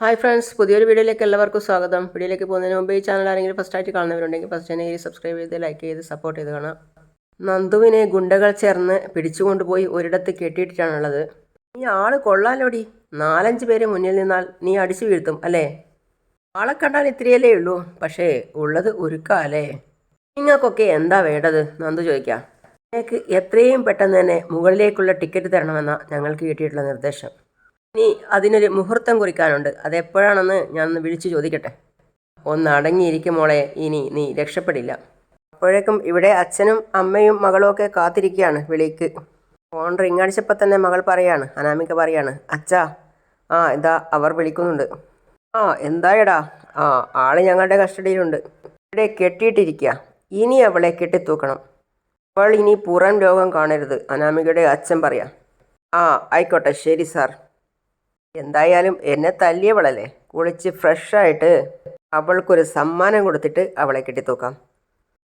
Hi friends പുതിയൊരു വീഡിയോയിലേക്ക് എല്ലാവർക്കും സ്വാഗതം. വീഡിയോയിലേക്ക് പോകുന്നതിന് മുമ്പ് ഈ ചാനൽ ആരെങ്കിലും ഫസ്റ്റ് ആയിട്ട് കാണുന്നവരുണ്ടെങ്കിൽ ഫസ്റ്റ് തന്നെ ഈ സബ്സ്ക്രൈബ് ചെയ്ത് ലൈക്ക് ചെയ്ത് സപ്പോർട്ട് ചെയ്ത് കാണാം. നന്ദുവിനെ ഗുണ്ടകൾ ചേർന്ന് പിടിച്ചുകൊണ്ടുപോയി ഒരിടത്ത് കെട്ടിയിട്ടിട്ടാണുള്ളത്. നീ ആൾ കൊള്ളാലോടി. നാലഞ്ച് പേര് മുന്നിൽ നിന്നാൽ നീ അടിച്ചു വീഴ്ത്തും അല്ലേ? ആളെ കണ്ടാൽ ഇത്രയല്ലേ ഉള്ളൂ പക്ഷേ ഉള്ളത് ഒരുക്കാലേ. നിങ്ങൾക്കൊക്കെ എന്താ വേണ്ടത്? നന്ദു ചോദിക്കാം. നിങ്ങൾക്ക് എത്രയും പെട്ടെന്ന് തന്നെ മുകളിലേക്കുള്ള ടിക്കറ്റ് തരണമെന്നാണ് ഞങ്ങൾക്ക് കിട്ടിയിട്ടുള്ള നിർദ്ദേശം. ഇനി അതിനൊരു മുഹൂർത്തം കുറിക്കാനുണ്ട്. അതെപ്പോഴാണെന്ന് ഞാനൊന്ന് വിളിച്ചു ചോദിക്കട്ടെ? ഒന്ന് അടങ്ങിയിരിക്കും മോളെ. ഇനി നീ രക്ഷപ്പെടില്ല. അപ്പോഴേക്കും ഇവിടെ അച്ഛനും അമ്മയും മകളും ഒക്കെ കാത്തിരിക്കുകയാണ് വിളിക്ക്. ഫോൺ റിങ് അടിച്ചപ്പോൾ തന്നെ മകൾ പറയാണ് അനാമിക പറയാണ് അച്ഛാ ആ ഇതാ അവർ വിളിക്കുന്നുണ്ട്. ആ എന്തായടാ? ആ ആൾ ഞങ്ങളുടെ കസ്റ്റഡിയിലുണ്ട്. ഇവിടെ കെട്ടിയിട്ടിരിക്കുക ഇനി അവളെ കെട്ടിത്തൂക്കണം. അവൾ ഇനി പുറം രോഗം കാണരുത് അനാമികയുടെ അച്ഛൻ പറയാം. ആ ആയിക്കോട്ടെ ശരി സാർ. എന്തായാലും എന്നെ തല്ലിയവളല്ലേ? കുളിച്ച് ഫ്രഷായിട്ട് അവൾക്കൊരു സമ്മാനം കൊടുത്തിട്ട് അവളെ കെട്ടിത്തൂക്കാം.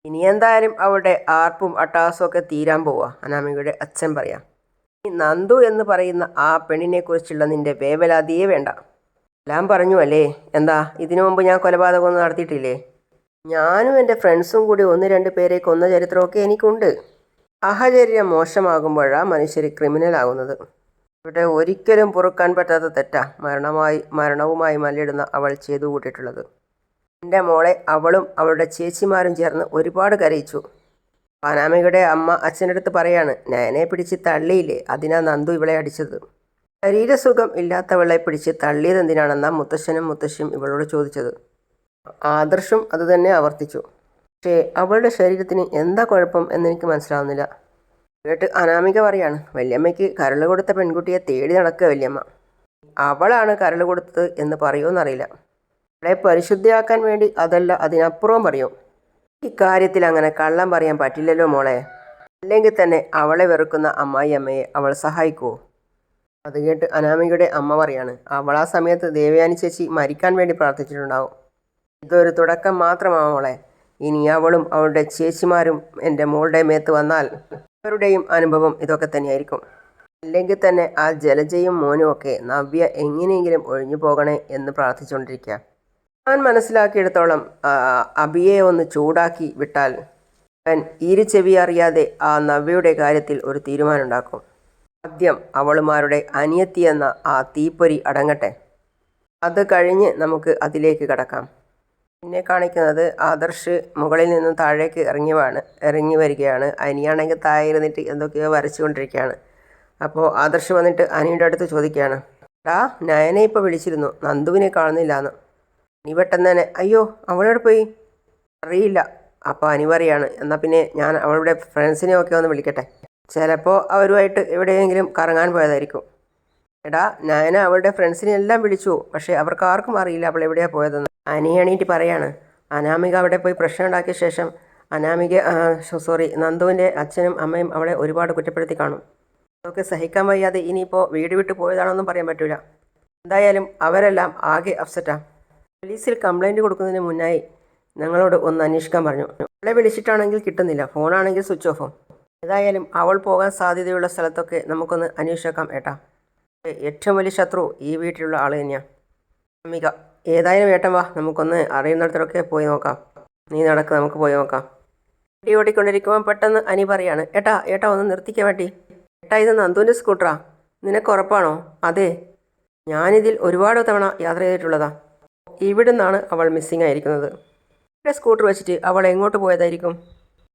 ഇനി എന്തായാലും അവളുടെ ആർപ്പും അട്ടാസും ഒക്കെ തീരാൻ പോവാ അനാമികയുടെ അച്ഛൻ പറയാം. ഈ നന്ദു എന്ന് പറയുന്ന ആ പെണ്ണിനെ കുറിച്ചുള്ള നിന്റെ വേവലാതിയേ വേണ്ട. എല്ലാം പറഞ്ഞു അല്ലേ? എന്താ ഇതിനു മുമ്പ് ഞാൻ കൊലപാതകമൊന്നും നടത്തിയിട്ടില്ലേ? ഞാനും എന്റെ ഫ്രണ്ട്സും കൂടി ഒന്ന് രണ്ട് പേരെ കൊന്ന ചരിത്രമൊക്കെ എനിക്കുണ്ട്. അഹചര്യം മോശമാകുമ്പോഴാണ് മനുഷ്യർ ക്രിമിനൽ ആകുന്നത് ഇവിടെ ഒരിക്കലും പൊറുക്കാൻ പറ്റാത്ത തെറ്റാ മരണമായി മരണവുമായി മല്ലിടുന്ന അവൾ ചെയ്തു കൂട്ടിയിട്ടുള്ളത്. എന്റെ മോളെ അവളും അവളുടെ ചേച്ചിമാരും ചേർന്ന് ഒരുപാട് കരയിച്ചു. പാനാമയുടെ അമ്മ അച്ഛനടുത്ത് പറയാണ് നയനെ പിടിച്ച് തള്ളിയില്ലേ? അതിനാ നന്ദു ഇവളെ അടിച്ചത്. ശരീരസുഖം ഇല്ലാത്തവളെ പിടിച്ച് തള്ളിയതെന്തിനാണെന്നാ മുത്തശ്ശനും മുത്തശ്ശിയും ഇവളോട് ചോദിച്ചത്. ആദർശും അതുതന്നെ ആവർത്തിച്ചു. പക്ഷേ അവളുടെ ശരീരത്തിന് എന്താ കുഴപ്പം എന്നെനിക്ക് മനസ്സിലാവുന്നില്ല. കേട്ട് അനാമിക പറയാണ് വല്യമ്മയ്ക്ക് കരൾ കൊടുത്ത പെൺകുട്ടിയെ തേടി നടക്കുക വല്യമ്മ. അവളാണ് കരൾ കൊടുത്തത് എന്ന് പറയുമെന്നറിയില്ല അവളെ പരിശുദ്ധിയാക്കാൻ വേണ്ടി അതല്ല അതിനപ്പുറവും പറയും. ഇക്കാര്യത്തിൽ അങ്ങനെ കള്ളം പറയാൻ പറ്റില്ലല്ലോ മോളെ. അല്ലെങ്കിൽ തന്നെ അവളെ വെറുക്കുന്ന അമ്മായി അമ്മയെ അവൾ സഹായിക്കുമോ അത് കേട്ട് അനാമികയുടെ അമ്മ പറയാണ് അവൾ ആ സമയത്ത് ദേവയാനി ചേച്ചി മരിക്കാൻ വേണ്ടി പ്രാർത്ഥിച്ചിട്ടുണ്ടാവും. ഇതൊരു തുടക്കം മാത്രമാണ് മോളെ. ഇനി അവളും അവളുടെ ചേച്ചിമാരും എന്റെ മോളുടെ മേത്ത് വന്നാൽ അവരുടെയും അനുഭവം ഇതൊക്കെ തന്നെയായിരിക്കും. അല്ലെങ്കിൽ തന്നെ ആ ജലജയും മോനും ഒക്കെ നവ്യ എങ്ങനെയെങ്കിലും ഒഴിഞ്ഞു പോകണേ എന്ന് പ്രാർത്ഥിച്ചുകൊണ്ടിരിക്കുക. ഞാൻ മനസ്സിലാക്കിയെടുത്തോളം അബിയെ ഒന്ന് ചൂടാക്കി വിട്ടാൽ അവൻ ചെവി അറിയാതെ ആ നവ്യയുടെ കാര്യത്തിൽ ഒരു തീരുമാനമുണ്ടാക്കും. ആദ്യം അവളുമാരുടെ അനിയത്തി എന്ന ആ തീപ്പൊരി അടങ്ങട്ടെ. അത് കഴിഞ്ഞ് നമുക്ക് അതിലേക്ക് കടക്കാം. പിന്നെ കാണിക്കുന്നത് ആദർശ് മുകളിൽ നിന്നും താഴേക്ക് ഇറങ്ങിയാണ് ഇറങ്ങി വരികയാണ്. അനിയാണെങ്കിൽ താഴെ ഇരുന്നിട്ട് എന്തൊക്കെയോ വരച്ചുകൊണ്ടിരിക്കുകയാണ്. അപ്പോൾ ആദർശ് വന്നിട്ട് അനിയുടെ അടുത്ത് ചോദിക്കുകയാണ് ഡാ നയനെ ഇപ്പോൾ വിളിച്ചിരുന്നു. നന്ദുവിനെ കാണുന്നില്ല എന്ന് അനി പെട്ടെന്ന് തന്നെ അയ്യോ അവളോട് പോയി? അറിയില്ല. അപ്പോൾ അനി പറയാണ് എന്നാൽ പിന്നെ ഞാൻ അവളുടെ ഫ്രണ്ട്സിനെ ഒക്കെ ഒന്ന് വിളിക്കട്ടെ. ചിലപ്പോൾ അവരുമായിട്ട് എവിടെയെങ്കിലും കറങ്ങാൻ പോയതായിരിക്കും. എടാ നയന അവളുടെ ഫ്രണ്ട്സിനെ എല്ലാം വിളിച്ചു. പക്ഷേ അവർക്ക് ആർക്കും അറിയില്ല അവൾ എവിടെയാണ് പോയതെന്ന്. അനിയണീറ്റ് പറയാണ് അനാമിക അവിടെ പോയി പ്രശ്നം ഉണ്ടാക്കിയ ശേഷം അനാമിക സോറി നന്ദുവിന്റെ അച്ഛനും അമ്മയും അവളെ ഒരുപാട് കുറ്റപ്പെടുത്തി കാണും. അതൊക്കെ സഹിക്കാൻ വയ്യാതെ ഇനിയിപ്പോൾ വീട് വിട്ട് പോയതാണോന്നും പറയാൻ പറ്റില്ല എന്തായാലും അവരെല്ലാം ആകെ അപ്സെറ്റാണ് പോലീസിൽ കംപ്ലൈന്റ് കൊടുക്കുന്നതിന് മുന്നായി ഞങ്ങളോട് ഒന്ന് അന്വേഷിക്കാൻ പറഞ്ഞു. അവളെ വിളിച്ചിട്ടാണെങ്കിൽ കിട്ടുന്നില്ല. ഫോണാണെങ്കിൽ സ്വിച്ച് ഓഫും ഏതായാലും അവൾ പോകാൻ സാധ്യതയുള്ള സ്ഥലത്തൊക്കെ നമുക്കൊന്ന് അന്വേഷിച്ചേക്കാം ഏട്ടാ. ഏറ്റവും വലിയ ശത്രു ഈ വീട്ടിലുള്ള ആൾ തന്നെയാണ് അമ്മിക ഏതായാലും ഏട്ടൻ വാ നമുക്കൊന്ന് അറിയുന്നിടത്തൊക്കെ പോയി നോക്കാം. നീ നടക്ക് നമുക്ക് പോയി നോക്കാം. വണ്ടി ഓടിക്കൊണ്ടിരിക്കുമ്പോൾ പെട്ടെന്ന് അനി പറയാണ് ഏട്ടാ ഏട്ടാ ഒന്ന് നിർത്തിക്കാൻ വേണ്ടി. ഏട്ടാ ഇത് നന്ദുവിന്റെ സ്കൂട്ടറാ. നിനക്ക് ഉറപ്പാണോ? അതെ. ഞാനിതിൽ ഒരുപാട് തവണ യാത്ര ചെയ്തിട്ടുള്ളതാ. ഇവിടുന്നാണ് അവൾ മിസ്സിംഗ് ആയിരിക്കുന്നത്. ഇവിടെ സ്കൂട്ടർ വെച്ചിട്ട് അവൾ എങ്ങോട്ട് പോയതായിരിക്കും?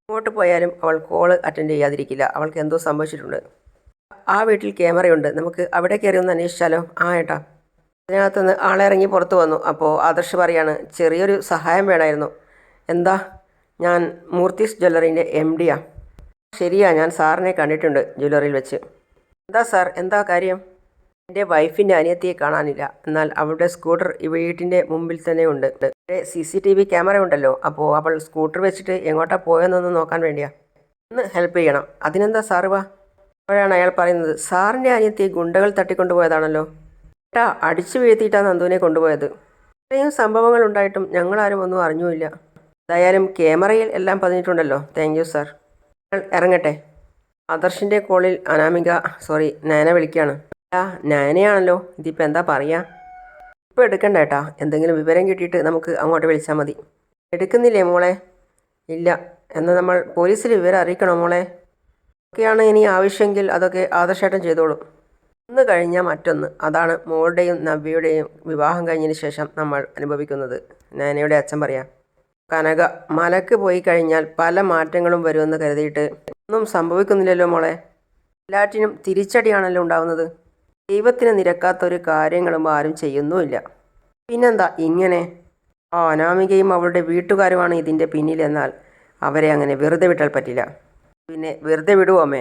എങ്ങോട്ട് പോയാലും അവൾ കോൾ അറ്റൻഡ് ചെയ്യാതിരിക്കില്ല. അവൾക്ക് എന്തോ സംഭവിച്ചിട്ടുണ്ട്. ആ വീട്ടിൽ ക്യാമറയുണ്ട്. നമുക്ക് അവിടെ കയറി ഒന്ന് അന്വേഷിച്ചാലോ? ആ ഏട്ടാ. അതിനകത്തുനിന്ന് ആളെ ഇറങ്ങി പുറത്തു വന്നു. അപ്പോൾ ആദർശ് പറയാണ് ചെറിയൊരു സഹായം വേണമായിരുന്നു. എന്താ? ഞാൻ മൂർത്തിസ് ജ്വല്ലറിന്റെ എം ഡിയാ ശരിയാ ഞാൻ സാറിനെ കണ്ടിട്ടുണ്ട് ജ്വല്ലറിയിൽ വെച്ച്. എന്താ സാർ? എന്താ കാര്യം? എന്റെ വൈഫിന്റെ അനിയത്തിയെ കാണാനില്ല. എന്നാൽ അവളുടെ സ്കൂട്ടർ ഈ വീട്ടിന്റെ മുമ്പിൽ തന്നെ ഉണ്ട്. C C T V camera ഉണ്ടല്ലോ. അപ്പോൾ അവൾ സ്കൂട്ടർ വെച്ചിട്ട് എങ്ങോട്ടാ പോയെന്നൊന്ന് നോക്കാൻ വേണ്ടിയാ. ഒന്ന് ഹെൽപ്പ് ചെയ്യണം. അതിനെന്താ സാറ് വാ? അപ്പോഴാണ് അയാൾ പറയുന്നത് സാറിന്റെ അനിയത്തി ഗുണ്ടകൾ തട്ടിക്കൊണ്ടുപോയതാണല്ലോ. ഏട്ടാ അടിച്ചു വീഴ്ത്തിയിട്ടാണ് നന്ദുവിനെ കൊണ്ടുപോയത്. ഇത്രയും സംഭവങ്ങൾ ഉണ്ടായിട്ടും ഞങ്ങളാരും ഒന്നും അറിഞ്ഞുമില്ല. എന്തായാലും ക്യാമറയിൽ എല്ലാം പതിഞ്ഞിട്ടുണ്ടല്ലോ. Thank you sir. ഇറങ്ങട്ടെ. ആദർശിന്റെ കോളിൽ അനാമിക സോറി നയന വിളിക്കുകയാണ് ആ നയനയാണല്ലോ. ഇതിപ്പോൾ എന്താ പറയുക ഇപ്പോൾ എടുക്കണ്ട ഏട്ടാ. എന്തെങ്കിലും വിവരം കിട്ടിയിട്ട് നമുക്ക് അങ്ങോട്ട് വിളിച്ചാൽ മതി. എടുക്കുന്നില്ലേ മോളെ? ഇല്ല. എന്നാൽ നമ്മൾ പോലീസിൽ വിവരം അറിയിക്കണോ മോളെ? ഒക്കെയാണ് ഇനി ആവശ്യമെങ്കിൽ അതൊക്കെ ആദർശേട്ടൻ ചെയ്തോളും. ഒന്ന് കഴിഞ്ഞാൽ മറ്റൊന്ന്. അതാണ് മോളുടെയും നവ്യയുടെയും വിവാഹം കഴിഞ്ഞതിന് ശേഷം നമ്മൾ അനുഭവിക്കുന്നത്. നാനയുടെ അച്ഛൻ പറയാം കനക മലക്ക് പോയി കഴിഞ്ഞാൽ പല മാറ്റങ്ങളും വരുമെന്ന് കരുതിയിട്ട് ഒന്നും സംഭവിക്കുന്നില്ലല്ലോ മോളെ. എല്ലാറ്റിനും തിരിച്ചടിയാണല്ലോ ഉണ്ടാവുന്നത്. ദൈവത്തിന് നിരക്കാത്തൊരു കാര്യങ്ങളും ആരും ചെയ്യുന്നുമില്ല. പിന്നെന്താ ഇങ്ങനെ? ആ അനാമികയും അവളുടെ വീട്ടുകാരുമാണ് ഇതിന്റെ പിന്നിലെന്നാൽ അവരെ അങ്ങനെ വെറുതെ വിട്ടാൽ പറ്റില്ല. പിന്നെ വെറുതെ വിടുവോ അമ്മേ?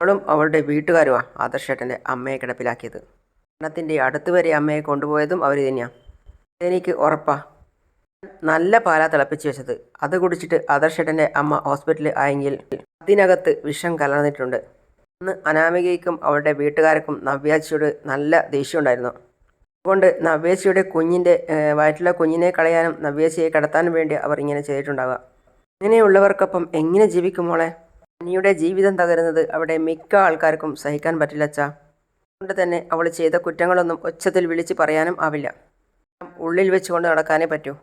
അവളും അവളുടെ വീട്ടുകാരുമാ ആദർശേട്ടന്റെ അമ്മയെ കിടപ്പിലാക്കിയത്. മരണത്തിന്റെ അടുത്ത് വരെ അമ്മയെ കൊണ്ടുപോയതും അവർ തന്നെയാണ് എനിക്ക് ഉറപ്പാ. നല്ല പാല തിളപ്പിച്ച് വെച്ചത്. അത് കുടിച്ചിട്ട് ആദർശേട്ടന്റെ അമ്മ ഹോസ്പിറ്റലിൽ ആയെങ്കിൽ അതിനകത്ത് വിഷം കലർന്നിട്ടുണ്ട്. അന്ന് അനാമികയ്ക്കും അവളുടെ വീട്ടുകാർക്കും നവ്യാച്ചിയോട് നല്ല ദേഷ്യമുണ്ടായിരുന്നു. അതുകൊണ്ട് നവ്യേച്ചിയുടെ കുഞ്ഞിന്റെ വയറ്റിലെ കുഞ്ഞിനെ കളയാനും നവ്യേച്ചിയെ കടത്താനും വേണ്ടി അവർ ഇങ്ങനെ ചെയ്തിട്ടുണ്ടാവുക. ഇങ്ങനെയുള്ളവർക്കൊപ്പം എങ്ങനെ ജീവിക്കും മോളെ? അനിയുടെ ജീവിതം തകരുന്നത് അവിടെ മിക്ക ആൾക്കാർക്കും സഹിക്കാൻ പറ്റില്ല അച്ഛ. അതുകൊണ്ട് തന്നെ അവൾ ചെയ്ത കുറ്റങ്ങളൊന്നും ഒച്ചത്തിൽ വിളിച്ച് പറയാനും ആവില്ല. ഉള്ളിൽ വെച്ചുകൊണ്ട് നടക്കാനേ പറ്റൂ.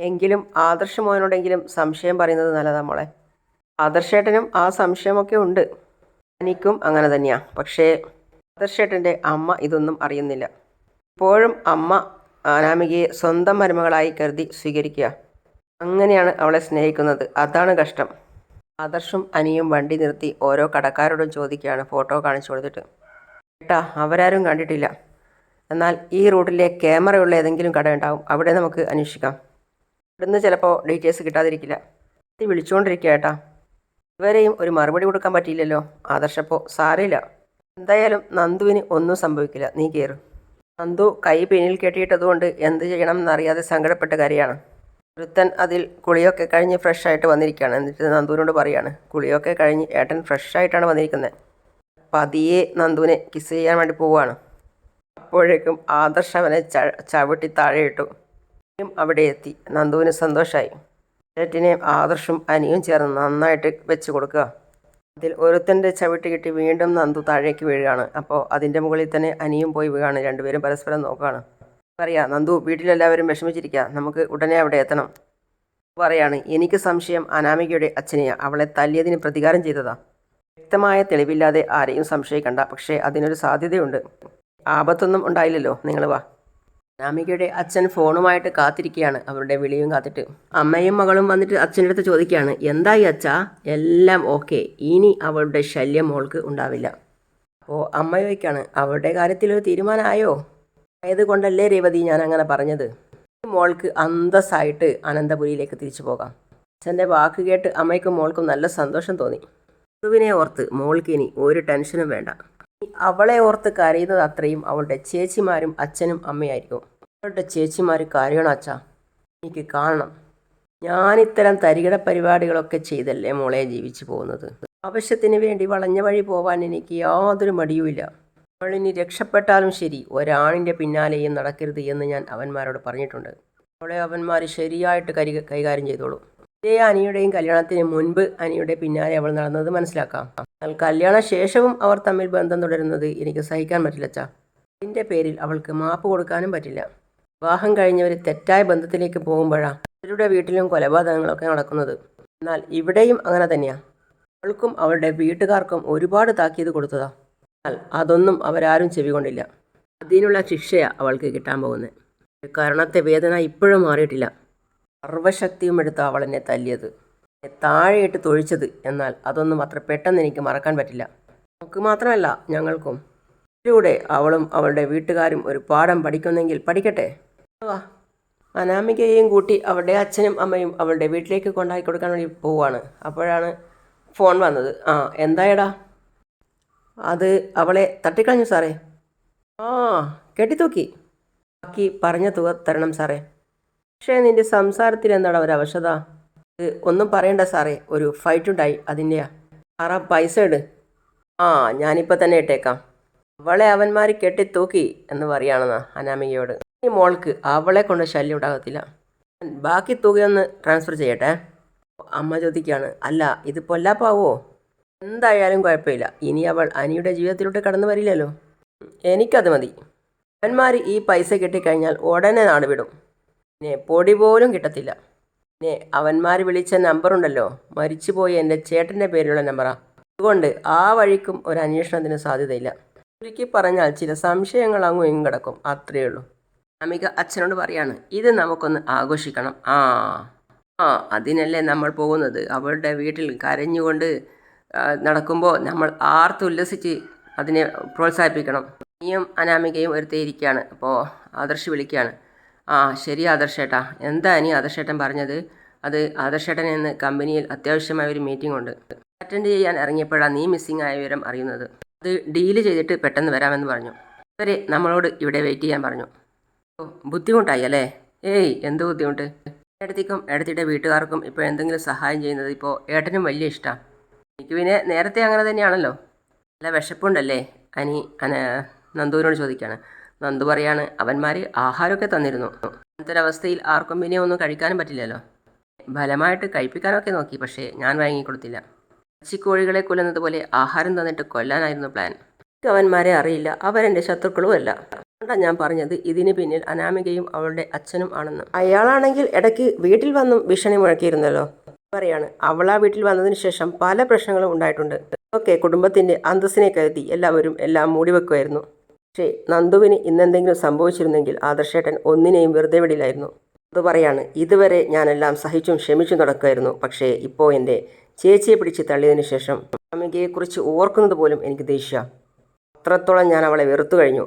എങ്കിലും ആദർശ മോനോടെങ്കിലും സംശയം പറയുന്നത് നല്ലതാ മോളെ. ആദർശേട്ടനും ആ സംശയമൊക്കെ ഉണ്ട്. എനിക്കും അങ്ങനെ തന്നെയാ. പക്ഷേ ആദർശേട്ടന്റെ അമ്മ ഇതൊന്നും അറിയുന്നില്ല. ഇപ്പോഴും അമ്മ അനാമികയെ സ്വന്തം മരുമകളായി കരുതി സ്വീകരിക്കുക. അങ്ങനെയാണ് അവളെ സ്നേഹിക്കുന്നത്. അതാണ് കഷ്ടം. ആദർശും അനിയും വണ്ടി നിർത്തി ഓരോ കടക്കാരോടും ചോദിക്കുകയാണ് ഫോട്ടോ കാണിച്ചു കൊടുത്തിട്ട്. ഏട്ടാ അവരാരും കണ്ടിട്ടില്ല. എന്നാൽ ഈ റൂട്ടിലെ ക്യാമറയുള്ള ഏതെങ്കിലും കട ഉണ്ടാവും. അവിടെ നമുക്ക് അന്വേഷിക്കാം. ഇവിടുന്ന് ചിലപ്പോൾ ഡീറ്റെയിൽസ് കിട്ടാതിരിക്കില്ല. എത്തി വിളിച്ചുകൊണ്ടിരിക്കുക ഏട്ടാ. ഇവരെയും ഒരു മറുപടി കൊടുക്കാൻ പറ്റിയില്ലല്ലോ. ആദർശപ്പോൾ സാരയില്ല എന്തായാലും നന്ദുവിന് ഒന്നും സംഭവിക്കില്ല. നീ കയറും നന്ദു കൈ പിന്നിൽ കെട്ടിയിട്ടതുകൊണ്ട് എന്ത് ചെയ്യണം എന്നറിയാതെ സങ്കടപ്പെട്ട കാര്യമാണ്. ഒരുത്തൻ അതിൽ കുളിയൊക്കെ കഴിഞ്ഞ് ഫ്രഷ് ആയിട്ട് വന്നിരിക്കുകയാണ്. എന്നിട്ട് നന്ദുവിനോട് പറയാണ് കുളിയൊക്കെ കഴിഞ്ഞ് ഏട്ടൻ ഫ്രഷ് ആയിട്ടാണ് വന്നിരിക്കുന്നത് പതിയെ നന്ദുവിനെ കിസ് ചെയ്യാൻ വേണ്ടി പോവുകയാണ്. അപ്പോഴേക്കും ആദർശ് അവനെ ചവിട്ടി താഴെയിട്ടു. അവിടെ എത്തി. നന്ദുവിന് സന്തോഷമായി ചേട്ടിനെയും ആദർശും അനിയും ചേർന്ന് നന്നായിട്ട് വെച്ച് കൊടുക്കുക. അതിൽ ഒരുത്തന്റെ ചവിട്ട് കിട്ടി വീണ്ടും നന്ദു താഴേക്ക് വീഴുകയാണ്. അപ്പോൾ അതിന്റെ മുകളിൽ തന്നെ അനിയും പോയി വീഴുകയാണ് രണ്ടുപേരും പരസ്പരം നോക്കുകയാണ്. പറയാ നന്ദു വീട്ടിലെല്ലാവരും വിഷമിച്ചിരിക്കുക നമുക്ക് ഉടനെ അവിടെ എത്തണം. പറയാണ്. എനിക്ക് സംശയം അനാമികയുടെ അച്ഛനെയാ. അവളെ തല്ലിയതിന് പ്രതികാരം ചെയ്തതാ. വ്യക്തമായ തെളിവില്ലാതെ ആരെയും സംശയിക്കണ്ട. പക്ഷേ അതിനൊരു സാധ്യതയുണ്ട്. ആപത്തൊന്നും ഉണ്ടായില്ലല്ലോ. നിങ്ങൾ വാ. അനാമികയുടെ അച്ഛൻ ഫോണുമായിട്ട് കാത്തിരിക്കുകയാണ് അവരുടെ വിളിയും കാത്തിട്ട്. അമ്മയും മകളും വന്നിട്ട് അച്ഛന്റെ അടുത്ത് ചോദിക്കുകയാണ്. എന്തായി അച്ഛാ? എല്ലാം ഓക്കെ. ഇനി അവളുടെ ശല്യം മോൾക്ക് ഉണ്ടാവില്ല. അപ്പോൾ അമ്മ ചോദിക്കാണ്. അവളുടെ കാര്യത്തിൽ ഒരു തീരുമാനമായോ? ആയതുകൊണ്ടല്ലേ രേവതി ഞാൻ അങ്ങനെ പറഞ്ഞത് മോൾക്ക് അന്തസ്സായിട്ട് അനന്തപുരിയിലേക്ക് തിരിച്ചു പോകാം. അച്ഛന്റെ വാക്ക് കേട്ട് അമ്മയ്ക്കും മോൾക്കും നല്ല സന്തോഷം തോന്നി. ഋതുവിനെ ഓർത്ത് മോൾക്ക് ഇനി ഒരു ടെൻഷനും വേണ്ട. അവളെ ഓർത്ത് കരയുന്നത് അത്രയും അവളുടെ ചേച്ചിമാരും അച്ഛനും അമ്മയായിരിക്കും. അവളുടെ ചേച്ചിമാർ കരയണം അച്ഛാ? എനിക്ക് കാണണം. ഞാനിത്തരം തരികിട പരിപാടികളൊക്കെ ചെയ്തല്ലേ മോളെ ജീവിച്ചു പോകുന്നത്? ആവശ്യത്തിന് വേണ്ടി വളഞ്ഞ വഴി പോവാൻ എനിക്ക് യാതൊരു മടിയുമില്ല. അവളിനി രക്ഷപ്പെട്ടാലും ശരി ഒരാണിന്റെ പിന്നാലെയും നടക്കരുത് എന്ന് ഞാൻ അവന്മാരോട് പറഞ്ഞിട്ടുണ്ട്. അവളെ അവന്മാർ ശരിയായിട്ട് കരി കൈകാര്യം ചെയ്തോളൂ. ഇതേ അനിയുടെയും കല്യാണത്തിന് മുൻപ് അനിയുടെ പിന്നാലെ അവൾ നടന്നത് മനസ്സിലാക്കാം. എന്നാൽ കല്യാണ ശേഷവും അവർ തമ്മിൽ ബന്ധം തുടരുന്നത് എനിക്ക് സഹിക്കാൻ പറ്റില്ല അച്ഛാ അതിന്റെ പേരിൽ അവൾക്ക് മാപ്പ് കൊടുക്കാനും പറ്റില്ല. വിവാഹം കഴിഞ്ഞവർ തെറ്റായ ബന്ധത്തിലേക്ക് പോകുമ്പോഴാണ് അവരുടെ വീട്ടിലും കൊലപാതകങ്ങളൊക്കെ നടക്കുന്നത്. എന്നാൽ ഇവിടെയും അങ്ങനെ തന്നെയാണ് അവൾക്കും അവളുടെ വീട്ടുകാർക്കും ഒരുപാട് താക്കീത് കൊടുത്തതാ. എന്നാൽ അതൊന്നും അവരാരും ചെവികൊണ്ടില്ല. അതിനുള്ള ശിക്ഷയാണ് അവൾക്ക് കിട്ടാൻ പോകുന്നത്. കാരണത്തെ വേദന ഇപ്പോഴും മാറിയിട്ടില്ല. സർവശക്തിയും എടുത്ത് അവൾ എന്നെ തല്ലിയത്. താഴെയിട്ട് തൊഴിച്ചത്. എന്നാൽ അതൊന്നും അത്ര പെട്ടെന്ന് എനിക്ക് മറക്കാൻ പറ്റില്ല. നമുക്ക് മാത്രമല്ല ഞങ്ങൾക്കും. ഇതിലൂടെ അവളും അവളുടെ വീട്ടുകാരും ഒരു പാഠം പഠിക്കുന്നെങ്കിൽ പഠിക്കട്ടെ? വാ. അനാമികയെയും കൂട്ടി അവളുടെ അച്ഛനും അമ്മയും അവളുടെ വീട്ടിലേക്ക് കൊണ്ടാക്കി കൊടുക്കാൻ വേണ്ടി പോവാണ്. അപ്പോഴാണ് ഫോൺ വന്നത്. ആ എന്തായടാ? അത് അവളെ തട്ടിക്കളഞ്ഞു സാറേ. ആ കെട്ടിത്തൂക്കി. ബാക്കി പറഞ്ഞ തുക തരണം സാറേ. പക്ഷേ നിന്റെ സംസാരത്തിൽ എന്താണ് ഒരു അവശത? ഇത് ഒന്നും പറയണ്ട സാറേ. ഒരു ഫൈറ്റ് ഉണ്ടായി അതിന്റെയാ സാറാ പൈസ ഇട്. ആ ഞാനിപ്പോൾ തന്നെ ഇട്ടേക്കാം. അവളെ അവന്മാർ കെട്ടിത്തൂക്കി എന്ന് പറയുകയാണെന്നാ അനാമികയോട്. ഈ മോൾക്ക് അവളെ കൊണ്ട് ശല്യം ഉണ്ടാകത്തില്ല. ബാക്കി തുകയൊന്ന് ട്രാൻസ്ഫർ ചെയ്യട്ടെ. അമ്മ ചോദിക്കുകയാണ് അല്ല ഇത് പൊല്ലാപ്പാവോ എന്തായാലും കുഴപ്പമില്ല. ഇനി അവൾ അനിയുടെ ജീവിതത്തിലോട്ട് കടന്നു വരില്ലല്ലോ. എനിക്കത് മതി. അവന്മാർ ഈ പൈസ കിട്ടിക്കഴിഞ്ഞാൽ ഉടനെ നാട് വിടും. പിന്നെ പൊടി പോലും കിട്ടത്തില്ല. പിന്നെ അവന്മാർ വിളിച്ച നമ്പറുണ്ടല്ലോ മരിച്ചുപോയ എന്റെ ചേട്ടന്റെ പേരിലുള്ള നമ്പറാ അതുകൊണ്ട് ആ വഴിക്കും ഒരു അന്വേഷണത്തിന് സാധ്യതയില്ല. ചുരുക്കി പറഞ്ഞാൽ ചില സംശയങ്ങൾ അങ്ങും ഇങ്ങും കിടക്കും. അത്രയേ ഉള്ളൂ. അമിക അച്ഛനോട് പറയാണ് ഇത് നമുക്കൊന്ന് ആഘോഷിക്കണം. ആ ആ അതിനല്ലേ നമ്മൾ പോകുന്നത്. അവളുടെ വീട്ടിൽ കരഞ്ഞുകൊണ്ട് നടക്കുമ്പോൾ നമ്മൾ ആർത്തുല്ലസിച്ച് അതിനെ പ്രോത്സാഹിപ്പിക്കണം. നീയും അനാമികയും ഒരുത്തേരിക്കുകയാണ് അപ്പോൾ ആദർശ് വിളിക്കുകയാണ് ആ ശരി ആദർശേട്ടാ. എന്താ നീ ആദർശേട്ടൻ പറഞ്ഞത്? അത് ആദർശേട്ടൻ എന്ന് കമ്പനിയിൽ അത്യാവശ്യമായ ഒരു മീറ്റിംഗ് ഉണ്ട്. അറ്റൻഡ് ചെയ്യാൻ ഇറങ്ങിയപ്പോഴാണ് നീ മിസ്സിംഗ് ആയ വിവരം അറിയുന്നത്. അത് ഡീൽ ചെയ്തിട്ട് പെട്ടെന്ന് വരാമെന്ന് പറഞ്ഞു. അവരെ നമ്മളോട് ഇവിടെ വെയിറ്റ് ചെയ്യാൻ പറഞ്ഞു. ബുദ്ധിമുട്ടായി അല്ലേ? ഏയ് എന്ത് ബുദ്ധിമുട്ട്? ഏടത്തിക്കും ഏടത്തിയുടെ വീട്ടുകാർക്കും ഇപ്പോൾ എന്തെങ്കിലും സഹായം ചെയ്യുന്നത് ഇപ്പോൾ ഏട്ടനും വലിയ ഇഷ്ടമാണ് എനിക്ക് പിന്നെ നേരത്തെ അങ്ങനെ തന്നെയാണല്ലോ. നല്ല വിശപ്പുണ്ടല്ലേ? അനി അന നന്ദുവിനോട് ചോദിക്കുകയാണ് നന്ദു പറയാണ് അവന്മാർ ആഹാരമൊക്കെ തന്നിരുന്നു. അങ്ങനത്തെ ഒരവസ്ഥയിൽ ആർക്കും പിന്നെ ഒന്നും കഴിക്കാനും പറ്റില്ലല്ലോ. ബലമായിട്ട് കഴിപ്പിക്കാനൊക്കെ നോക്കി പക്ഷേ ഞാൻ വാങ്ങിക്കൊടുത്തില്ല. പച്ചിക്കോഴികളെ കൊല്ലുന്നത് പോലെ ആഹാരം തന്നിട്ട് കൊല്ലാനായിരുന്നു പ്ലാൻ. അവന്മാരെ അറിയില്ല. അവരെന്റെ ശത്രുക്കളും അല്ല അതുകൊണ്ടാണ് ഞാൻ പറഞ്ഞത് ഇതിന് പിന്നിൽ അനാമികയും അവളുടെ അച്ഛനും ആണെന്ന്. അയാളാണെങ്കിൽ ഇടയ്ക്ക് വീട്ടിൽ വന്നും ഭീഷണി മുഴക്കിയിരുന്നല്ലോ. പറയാണ്. അവളാ വീട്ടിൽ വന്നതിന് ശേഷം പല പ്രശ്നങ്ങളും ഉണ്ടായിട്ടുണ്ട്. ഒക്കെ കുടുംബത്തിന്റെ അന്തസ്സിനെ കരുതി എല്ലാവരും എല്ലാം മൂടി മൂടിവെക്കുമായിരുന്നു പക്ഷേ നന്ദുവിന് ഇന്നെന്തെങ്കിലും സംഭവിച്ചിരുന്നെങ്കിൽ ആദർശേട്ടൻ ഒന്നിനെയും വെറുതെ വിടില്ലായിരുന്നു. അത് പറയാണ് ഇതുവരെ ഞാനെല്ലാം സഹിച്ചും ക്ഷമിച്ചും നടക്കുമായിരുന്നു പക്ഷേ ഇപ്പോൾ എന്റെ ചേച്ചിയെ പിടിച്ച് തള്ളിയതിന് ശേഷം അമികയെക്കുറിച്ച് ഓർക്കുന്നത് പോലും എനിക്ക് ദേഷ്യ. അത്രത്തോളം ഞാൻ അവളെ വെറുത്തു കഴിഞ്ഞു.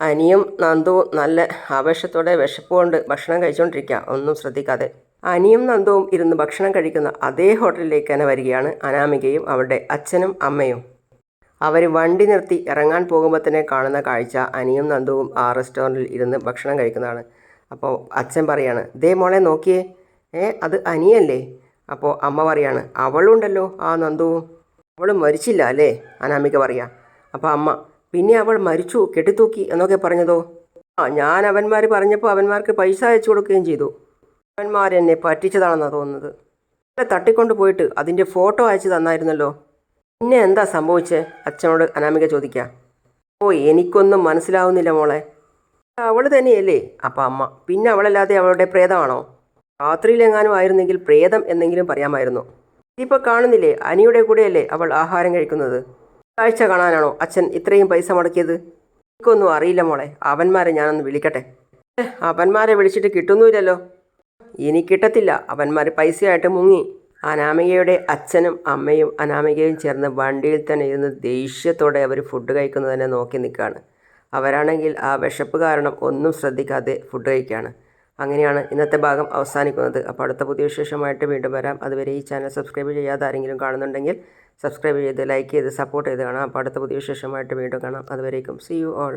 അനിയും നന്ദുവും നല്ല ആവേശത്തോടെ വിശപ്പുകൊണ്ട് ഭക്ഷണം കഴിച്ചുകൊണ്ടിരിക്കുക ഒന്നും ശ്രദ്ധിക്കാതെ അനിയും നന്ദവും ഇരുന്ന് ഭക്ഷണം കഴിക്കുന്ന അതേ ഹോട്ടലിലേക്ക് തന്നെ വരികയാണ് അനാമികയും അവരുടെ അച്ഛനും അമ്മയും. അവർ വണ്ടി നിർത്തി ഇറങ്ങാൻ പോകുമ്പോൾ തന്നെ കാണുന്ന കാഴ്ച അനിയും നന്ദുവും ആ റെസ്റ്റോറന്റിൽ ഇരുന്ന് ഭക്ഷണം കഴിക്കുന്നതാണ്. അപ്പോൾ അച്ഛൻ പറയാണ് ദേ മോളെ നോക്കിയേ ഏ അത് അനിയല്ലേ? അപ്പോൾ അമ്മ പറയാണ് അവളുണ്ടല്ലോ ആ നന്ദുവും അവൾ മരിച്ചില്ല അല്ലേ? അനാമിക പറയാ. അപ്പോൾ അമ്മ പിന്നെ അവൾ മരിച്ചു കെട്ടിത്തൂക്കി എന്നൊക്കെ പറഞ്ഞതോ? ആ ഞാൻ അവന്മാർ പറഞ്ഞപ്പോൾ അവന്മാർക്ക് പൈസ അയച്ചു കൊടുക്കുകയും ചെയ്തു. അവന്മാരെന്നെ പറ്റിച്ചതാണെന്നാണ് തോന്നുന്നത്. അവളെ തട്ടിക്കൊണ്ട് പോയിട്ട് അതിന്റെ ഫോട്ടോ അയച്ചു തന്നായിരുന്നല്ലോ. പിന്നെ എന്താ സംഭവിച്ചേ? അച്ഛനോട് അനാമിക ചോദിക്കുക ഓ എനിക്കൊന്നും മനസ്സിലാവുന്നില്ല മോളെ. അവൾ തന്നെയല്ലേ? അപ്പം അമ്മ. പിന്നെ അവളല്ലാതെ അവളുടെ പ്രേതമാണോ? രാത്രിയിലെങ്ങാനും ആയിരുന്നെങ്കിൽ പ്രേതം എന്നെങ്കിലും പറയാമായിരുന്നു. ഇതിപ്പോൾ കാണുന്നില്ലേ? അനിയുടെ കൂടെയല്ലേ അവൾ ആഹാരം കഴിക്കുന്നത്? കാഴ്ച കാണാനാണോ അച്ഛൻ ഇത്രയും പൈസ മുടക്കിയത്? എനിക്കൊന്നും അറിയില്ല മോളെ. അവന്മാരെ ഞാനൊന്ന് വിളിക്കട്ടെ. അവന്മാരെ വിളിച്ചിട്ട് കിട്ടുന്നുമില്ലല്ലോ. ഇനി കിട്ടത്തില്ല. അവന്മാർ പൈസയായിട്ട് മുങ്ങി. അനാമികയുടെ അച്ഛനും അമ്മയും അനാമികയും ചേർന്ന് വണ്ടിയിൽ തന്നെ ഇരുന്ന് ദേഷ്യത്തോടെ അവർ ഫുഡ് കഴിക്കുന്നതിനെ നോക്കി നിൽക്കുകയാണ്. അവരാണെങ്കിൽ ആ വിശപ്പ് കാരണം ഒന്നും ശ്രദ്ധിക്കാതെ ഫുഡ് കഴിക്കുകയാണ്. അങ്ങനെയാണ് ഇന്നത്തെ ഭാഗം അവസാനിക്കുന്നത്. അപ്പോൾ അടുത്ത പുതിയ വിശേഷമായിട്ട് വീണ്ടും വരാം. അതുവരെ ഈ ചാനൽ സബ്സ്ക്രൈബ് ചെയ്യാതെ ആരെങ്കിലും കാണുന്നുണ്ടെങ്കിൽ സബ്സ്ക്രൈബ് ചെയ്ത് ലൈക്ക് ചെയ്ത് സപ്പോർട്ട് ചെയ്ത് കാണാം. അപ്പോൾ അടുത്ത പുതിയ വിശേഷമായിട്ട് വീണ്ടും കാണാം. അതുവരേക്കും സി യു ഓൾ